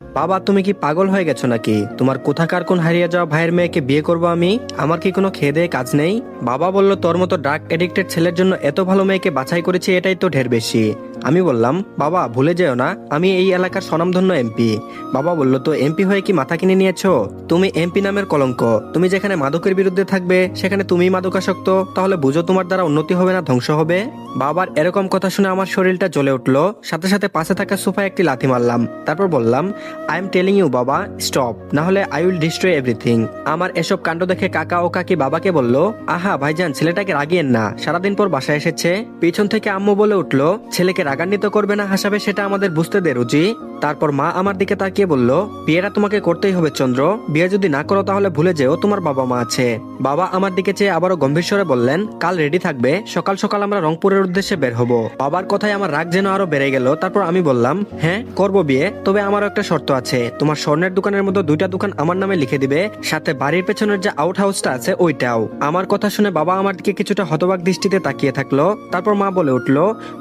বাবা, তুমি কি পাগল হয়ে গেছো নাকি? তোমার কোথাকার কোন হারিয়ে যাওয়া ভাইয়ের মেয়েকে বিয়ে করব আমি? আমার কি কোনো খেয়ে কাজ নেই? বাবা বলল, তোর মতো ড্রাগ এডিক্টেড ছেলের জন্য এত ভালো মেয়েকে বাছাই করেছি, এটাই তো ঢের বেশি। আমি বললাম, বাবা, ভুলে যেও না, আমি এই এলাকার স্বনামধন্য এমপি। বাবা বলল, তো এমপি হয়ে কি মাথা কিনে নিয়েছো? তুমি এমপি নামের কলঙ্ক। তুমি যেখানে মাদকের বিরুদ্ধে থাকবে, সেখানে তুমি মাদকাসক্ত। তাহলে বুঝো তোমার দ্বারা উন্নতি হবে না, ধ্বংস হবে? বাবার এরকম কথা শুনে আমার শরীরটা জ্বলে উঠল। সাথে সাথে পাশে থাকা সোফায় একটি লাথি মারলাম। তারপর বললাম আই এম টেলিং ইউ বাবা স্টপ না হলে আই উইল ডিস্ট্রয় এভরিথিং আমার এসব কাণ্ড দেখে কাকা ও কাকি বাবাকে বলল, আহা, ভাইজান, ছেলেটাকে রাগিয়েন না। সারাদিন পর বাসায় এসেছে। পিছন থেকে আম্মু বলে উঠল, ছেলেকে রাগান্বিত করবে না হাসাবে সেটা আমাদের বুঝতে দে রুচি তারপর মা আমার দিকে তাকিয়ে বলল, বিয়েটা তোমাকে করতেই হবে চন্দ্র। বিয়ে যদি না করো তাহলে ভুলে যেও, তোমার বাবা মা আছে। বাবা আমার দিকে চেয়ে আবারও গম্ভীর স্বরে বললেন, কাল রেডি থাকবে, সকাল সকাল আমরা রংপুরের উদ্দেশ্যে বের হব। বাবার কথায় আমার রাগ যেন আরও বেড়ে গেল, তারপর আমি বললাম হ্যাঁ করব বিয়ে, তবে আমারও একটা শর্ত আছে। তোমার স্বর্ণের দোকানের মধ্যে দুইটা দোকান আমার নামে লিখে দিবে, সাথে বাড়ির পেছনের যে আউট হাউসটা আছে ওইটাও। আমার কথা শুনে বাবা আমার দিকে কিছুটা হতবাক দৃষ্টিতে তাকিয়ে থাকল, তারপর মা বলে উঠল,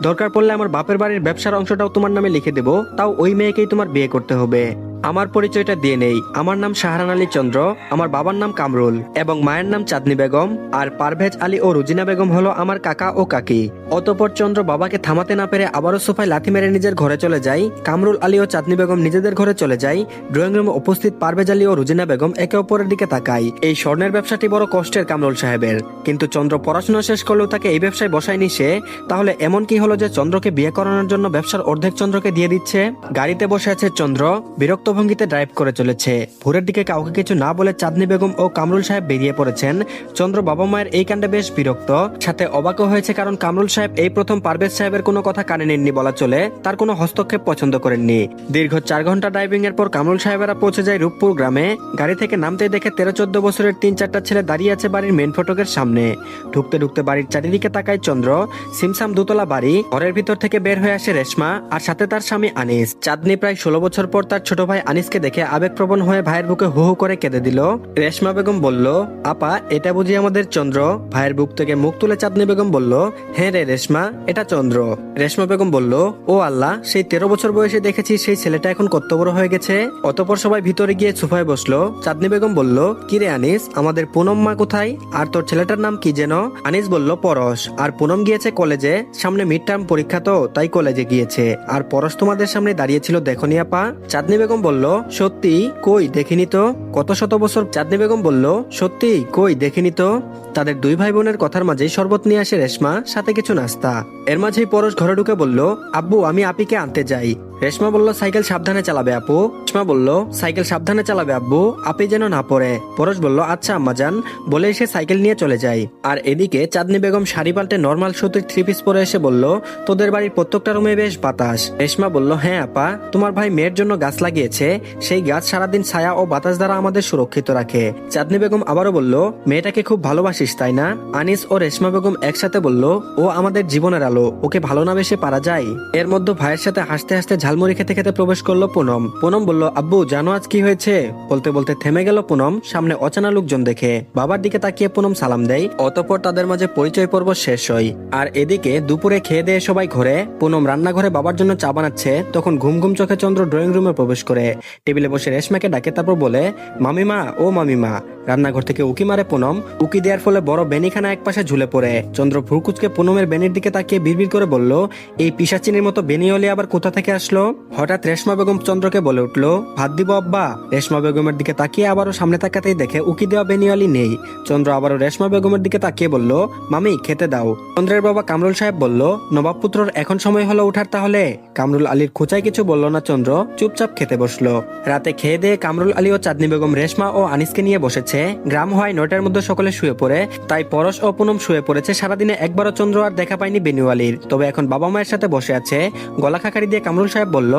দরকার পড়লে আমার বাপের বাড়ির ব্যবসার অংশটাও তোমার নামে লিখে দেবো, তাও ওই মেয়েকেই তোমার বিয়ে করতে হবে। আমার পরিচয়টা দিয়ে নেই। আমার নাম শাহরান আলী চন্দ্র, আমার বাবার নাম কামরুল এবং মায়ের নাম চাঁদনি বেগম, আর পারভেজ আলী ও রুজিনা বেগম হলো আমার কাকা ও কাকি। অতপর চন্দ্র বাবাকে থামাতে না পেরে আবারও সোফায় লাথি মেরে নিজের ঘরে চলে যায়। কামরুল আলী ও চাঁদনি বেগম নিজেদের ঘরে চলে যায়। ড্রয়িং রুমে উপস্থিত পারভেজ আলী ও রুজিনা বেগম একে অপরের দিকে তাকায়। এই স্বর্ণের ব্যবসাটি বড় কষ্টের কামরুল সাহেবের। কিন্তু চন্দ্র পড়াশোনা শেষ করলেও তাকে এই ব্যবসায় বসায়নি সে। তাহলে এমন কি হলো যে চন্দ্রকে বিয়ে করানোর জন্য ব্যবসার অর্ধেক চন্দ্রকে দিয়ে দিচ্ছে? গাড়িতে বসে আছে চন্দ্র, বিরক্ত ভঙ্গিতে ড্রাইভ করে চলেছে। ভোরের দিকে কাউকে কিছু না বলে চাঁদনি বেগম ও কামরুল সাহেব বেরিয়ে পড়েছেন। চন্দ্র বাবা মায়ের এই কাণ্ডে বেশ বিরক্ত। সাথে অবাকও হয়েছে কারণ কামরুল সাহেব এই প্রথম পারভেজ সাহেবের কোনো কথা কানে নেননি বলা চলে, তার কোনো হস্তক্ষেপ পছন্দ করেননি। দীর্ঘ চার ঘণ্টা ড্রাইভিং এর পর কামরুল সাহেবেরা পৌঁছে যায় রূপপুর গ্রামে। গাড়ি থেকে নামতে দেখে তেরো চোদ্দ বছরের তিন চারটা ছেলে দাঁড়িয়ে আছে বাড়ির মেন ফটকের সামনে। ঢুকতে ঢুকতে বাড়ির চারিদিকে তাকায় চন্দ্র। সিমসাম দুতলা বাড়ি। ঘরের ভিতর থেকে বের হয়ে আসে রেশমা। আর সাথে তার স্বামী আনিস। চাঁদনি প্রায় ষোলো বছর পর তার ছোট ভাই আনিসকে দেখে আবেগপ্রবণ হয়ে ভাইয়ের বুকে হু হু করে কেঁদে দিল। রেশমা বেগম বলল, আপা, এটা বুঝি আমাদের চন্দ্র? ভাইয়ের বুক থেকে মুখ তুলে চাঁদনি বেগম বলল হ্যাঁ রে রেশমা, এটা চন্দ্র। রেশমা বেগম বলল, ও আল্লাহ, সেই তেরো বছর বয়সে দেখেছি সেই ছেলেটা এখন কত বড় হয়ে গেছে? অতপর সবাই ভিতরে গিয়ে সোফায় বসল। চাঁদনি বেগম বলল কিরে আনিস, আমাদের পুনম মা কোথায়? আর তোর ছেলেটার নাম কি যেন? আনিস বলল, পরশ। আর পুনম গিয়েছে কলেজে, সামনে মিড টার্ম পরীক্ষা তো, তাই কলেজে গিয়েছে। আর পরশ তোমাদের সামনে দাঁড়িয়েছিল দেখনি আপা? চাঁদনি বেগম বলল, সত্যি? কই? দেখিনি তো? কত শত বছর চাঁদনি বেগম বলল, সত্যি? কই? দেখিনি তো? তাদের দুই ভাই বোনের কথার মাঝেই শরবত নিয়ে আসে রেশমা, সাথে কিছু নাস্তা। এর মাঝেই পরশ ঘরে ঢুকে বলল, আব্বু, আমি আপিকে আনতে যাই। রেশমা বলল, সাইকেল সাবধানে চালাবে আপু। রেশমা বলল, সাইকেল সাবধানে চালাবে আব্বু আপি যেন না পড়ে। পরশ বলল আচ্ছা আম্মা যান। বলে এসে সাইকেল নিয়ে চলে যায়। আর এদিকে চাঁদনি বেগম শাড়ি পাল্টে নর্মাল সুতির থ্রি পিস পরে এসে বলল, তোদের বাড়ির প্রত্যেকটা রুমে বেশ বাতাস। রেশমা বলল হ্যাঁ আপা, তোমার ভাই মেয়ের জন্য গাছ লাগিয়েছে। সেই গাছ সারাদিন ছায়া ও বাতাস দ্বারা আমাদের সুরক্ষিত রাখে। চাঁদনি বেগম আবারও বলল, মেয়েটাকে খুব ভালোবাসিস, তাই না? আনিস ও রেশমা বেগম একসাথে বলল, ও আমাদের জীবনের আলো, ওকে ভালো না বেশে পারা যায়? এর মধ্যে ভাইয়ের সাথে হাসতে হাসতে ঝালমুড়ি খেতে খেতে প্রবেশ করল পুনম। পুনম বলল, আব্বু, জানো আজ কি হয়েছে? বলতে বলতে থেমে গেল পুনম, সামনে অচেনা লোকজন দেখে। বাবার দিকে তাকিয়ে পুনম সালাম দেয়, অতপর তাদের মাঝে পরিচয় পর্ব শেষ হয় আর এদিকে দুপুরে খেয়ে দিয়ে সবাই ঘরে। পুনম রান্নাঘরে বাবার জন্য চা বানাচ্ছে, তখন ঘুম ঘুম চোখে চন্দ্র ড্রয়িং রুমে প্রবেশ করে। টেবিলে বসে রেশমাকে ডাকে, তারপর বলে, মামিমা, ও মামিমা। রান্নাঘর থেকে উকি মারে পুনম। উকি দেওয়ার ফলে বড় বেনিখানা এক পাশে ঝুলে পড়ে। চন্দ্র ভ্রুকুচকে পুনমের বেনির দিকে তাকিয়ে বিড়বিড় করে বলল, এই পিসাচিনির মতো বেনি বেনিওলি আবার কোথা থেকে আসলো? হঠাৎ রেশমা বেগম চন্দ্রকে বলে উঠল, ভাত দিব আব্বা। রেশমা বেগমের দিকে তাকিয়ে আবারও সামনে তাকাতেই দেখে উকি দেওয়া বেনিওয়ালি নেই। চন্দ্র আবারও রেশমা বেগমের দিকে তাকিয়ে বলল, মামি, খেতে দাও। চন্দ্রের বাবা কামরুল সাহেব বলল, নবাব পুত্রর এখন সময় হলো উঠার তাহলে। কামরুল আলীর খোঁচায় কিছু বলল না চন্দ্র, চুপচাপ খেতে বসল। রাতে খেয়ে দিয়ে কামরুল আলী ও চাঁদনি বেগম রেশমা ও আনিসকে নিয়ে বসেছে। গ্রাম হয় নয়টার মধ্যে সকলে শুয়ে পড়ে, তাই পরশ ও পুনম শুয়ে পড়েছে সারাদিনে একবারও চন্দ্র আর দেখা পায়নি বেনিওয়ালির। তবে এখন বাবা মায়ের সাথে বসে আছে। গলা খাকারি দিয়ে কামরুল সাহেব বলল,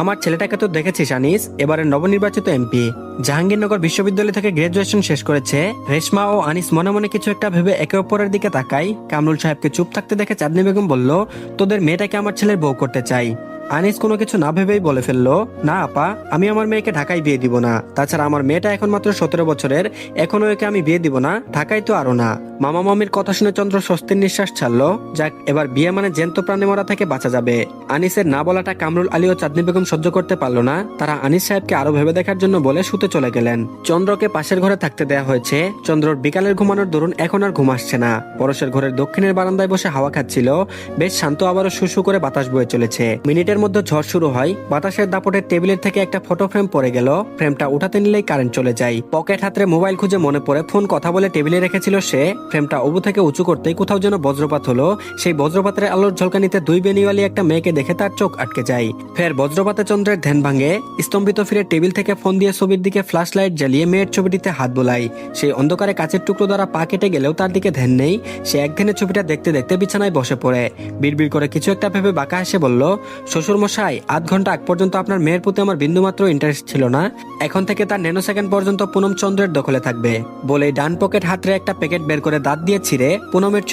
আমার ছেলেটাকে তো দেখেছিস, আনিস? এবারে নবনির্বাচিত এমপি। জাহাঙ্গীরনগর বিশ্ববিদ্যালয় থেকে গ্রাজুয়েশন শেষ করেছে। রেশমা ও আনিস মনে মনে কিছু একটা ভেবে একে অপরের দিকে তাকাই কামরুল সাহেবকে চুপ থাকতে দেখে চাঁদনি বেগম বলল, তোদের মেয়েটাকে আমার ছেলের বউ করতে চাই। আনিস কোনো কিছু না ভেবেই বলে ফেলল, না আপা, আমি আমার মেয়েকে ঢাকায় বিয়ে দিব না। তাছাড়া আমার মেয়েটা এখন মাত্র সতেরো বছরের এখনও একে আমি বিয়ে দিব না, ঢাকায় তো আরও না। মামা মামির কথা শুনে চন্দ্র স্বস্তির নিঃশ্বাস ছাড়লো। যাক, এবার বিয়ে মানে জ্যান্ত প্রাণী মরা থেকে বাঁচা যাবে। আনিসের না বলাটা কামরুল আলী ও চাঁদনি বেগম সহ্য করতে পারল না। তারা আনিস সাহেবকে আরও ভেবে দেখার জন্য বলে শুতে চলে গেলেন। চন্দ্রকে পাশের ঘরে থাকতে দেয়া হয়েছে। চন্দ্রর বিকালের ঘুমানোর দরুন এখন আর ঘুম আসছে না। পরশের ঘরের দক্ষিণের বারান্দায় বসে হাওয়া খাচ্ছিল। বেশ শান্ত আবারও শুশু করে বাতাস বয়ে চলেছে। মিনিটের মধ্যে ঝড় শুরু হয়। বাতাসের দাপটে টেবিলের থেকে একটা ফটো ফ্রেম পড়ে গেল। ফ্রেমটা উঠাতে নিলেই কারেন্ট চলে যায়। পকেট হাতরে মোবাইল খুঁজে মনে পড়ে ফোন কথা বলে টেবিলে রেখেছিল সে। ফ্রেমটা অবু থেকে উঁচু করতেই কোথাও যেন বজ্রপাত হলো। সেই বজ্রপাতের আলোর ঝলকানিতে দুই বেনিওয়ালি একটা মেয়েকে দেখে তার চোখ আটকে যায়। ফের বজ্রপাতে চন্দ্রের ধ্যান ভাঙে। স্তম্ভিত ফিরে টেবিল থেকে ফোন দিয়ে ছবির দিকে ফ্ল্যাশ লাইট জ্বালিয়ে মেয়ের ছবিটিতে হাত বোলাই সেই অন্ধকারে কাচের টুকরো দ্বারা পা কেটে গেলেও তার দিকে ধ্যান নেই। সে একদিনের ছবিটা দেখতে দেখতে বিছানায় বসে পড়ে। বিড়বিড় করে কিছু একটা ভেবে বাঁকা হেসে বলল শ্বশুর মশাই আধ ঘণ্টা আগ পর্যন্ত আপনার মেয়ের প্রতি আমার বিন্দুমাত্র ইন্টারেস্ট ছিল না। এখন থেকে তার ন্যানো সেকেন্ড পর্যন্ত পুনম চন্দ্রের দখলে থাকবে। বলে ডান পকেট হাতরে একটা প্যাকেট বের করে দাঁত দিয়ে ছিঁড়ে পুনমের